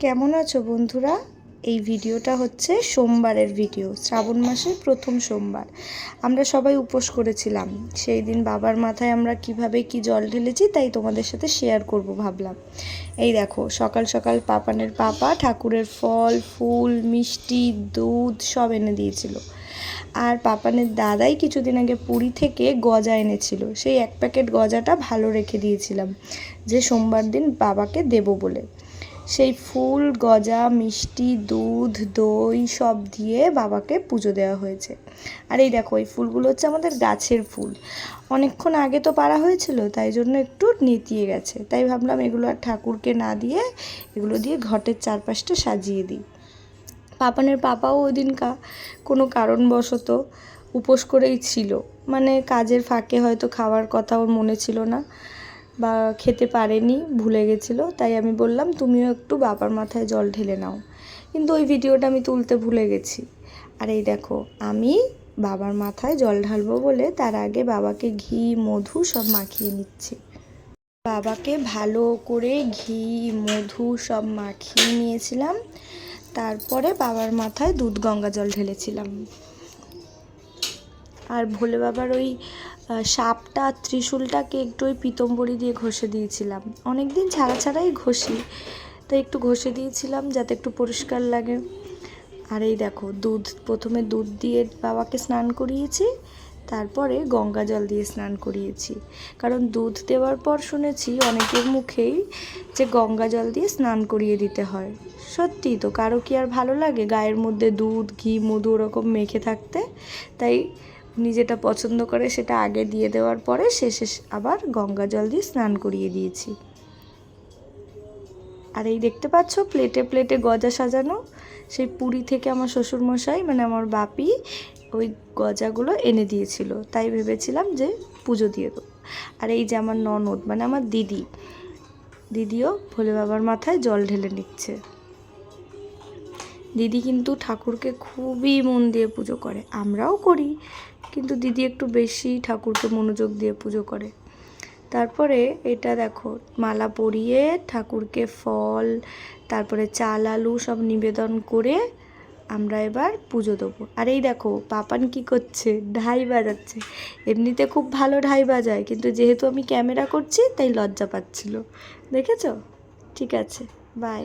কেমন আছো বন্ধুরা? এই ভিডিওটা হচ্ছে সোমবারের ভিডিও, শ্রাবণ মাসের প্রথম সোমবার। আমরা সবাই উপোস করেছিলাম। সেই দিন বাবার মাথায় আমরা কীভাবে কি জল ঢেলেছি তাই তোমাদের সাথে শেয়ার করব ভাবলাম। এই দেখো, সকাল সকাল পাপানের পাপা ঠাকুরের ফল, ফুল, মিষ্টি, দুধ সব এনে দিয়েছিল। আর পাপানের দাদাই কিছুদিন আগে পুরী থেকে গজা এনেছিল। সেই এক প্যাকেট গজাটা ভালো রেখে দিয়েছিলাম, যে সোমবার দিন বাবাকে দেব বলে। সেই ফুল, গজা, মিষ্টি, দুধ, দই সব দিয়ে বাবাকে পুজো দেওয়া হয়েছে। আর এই দেখো, এই ফুলগুলো হচ্ছে আমাদের গাছের ফুল। অনেকক্ষণ আগে তো পাড়া হয়েছিল, তাই জন্য একটু নেতিয়ে গেছে। তাই ভাবলাম এগুলো আর ঠাকুরকে না দিয়ে, এগুলো দিয়ে ঘটের চারপাশটা সাজিয়ে দিই। পাপানের পাপাও ওই দিনকা কোনো কারণবশত উপোস করেই ছিল। মানে কাজের ফাঁকে হয়তো খাওয়ার কথা ওর মনে ছিল না। বা খেতে পারেনি, ভুলে গেছিল, তাই আমি বললাম, তুমিও একটু বাবার মাথায় জল ঢেলে নাও। কিন্তু ওই ভিডিওটা আমি তুলতে ভুলে গেছি। আর এই দেখো, আমি বাবার মাথায় জল ঢালবো বলে তার আগে বাবাকে ঘি, মধু সব মাখিয়ে নিচ্ছি। বাবাকে ভালো করে ঘি, মধু সব মাখিয়ে নিয়েছিলাম। তারপরে বাবার মাথায় দুধ গঙ্গা জল ঢেলেছিলাম। আর ভোলে বাবার ওই সাপটা, ত্রিশুলটাকে একটু ওই পিতম্বরি দিয়ে ঘষে দিয়েছিলাম। অনেক দিন ছাড়া ছাড়াই ঘষি তাই একটু ঘষে দিয়েছিলাম যাতে একটু পরিষ্কার লাগে। আর এই দেখো, দুধ, প্রথমে দুধ দিয়ে বাবাকে স্নান করিয়েছি, তারপরে গঙ্গা জল দিয়ে স্নান করিয়েছি। কারণ দুধ দেওয়ার পর শুনেছি অনেকের মুখেই যে গঙ্গা জল দিয়ে স্নান করিয়ে দিতে হয়। সত্যি তো, কারও কি আর ভালো লাগে গায়ের মধ্যে দুধ, ঘি, মধু ওরকম মেখে থাকতে? তাই উনি যেটা পছন্দ করে সেটা আগে দিয়ে দেওয়ার পরে শেষে আবার গঙ্গা জল দিয়ে স্নান করিয়ে দিয়েছি। আর এই দেখতে পাচ্ছ, প্লেটে প্লেটে গজা সাজানো। সেই পুরী থেকে আমার শ্বশুরমশাই মানে আমার বাপি, ওই গজাগুলো এনে দিয়েছিল। তাই ভেবেছিলাম যে পুজো দিয়ে দেবো। আর এই যে আমার ননদ মানে আমার দিদি, দিদিও ভোলে বাবার মাথায় জল ঢেলে নিচ্ছে। দিদি কিন্তু ঠাকুরকে খুবই মন দিয়ে পুজো করে, আমরাও করি। কিন্তু দিদি একটু বেশি ঠাকুরকে মনোযোগ দিয়ে পুজো করে। তারপরে এটা দেখো, মালা পরিয়ে ঠাকুরকে ফল, তারপরে চাল, আলু সব নিবেদন করে আমরা এবার পুজো দেবো। আর এই দেখো, পাপান কি করছে? ঢাই বাজাচ্ছে। এমনিতে খুব ভালো ঢাই বাজায়, কিন্তু যেহেতু আমি ক্যামেরা করছি, তাই লজ্জা পাচ্ছিল। দেখেছ? ঠিক আছে বাই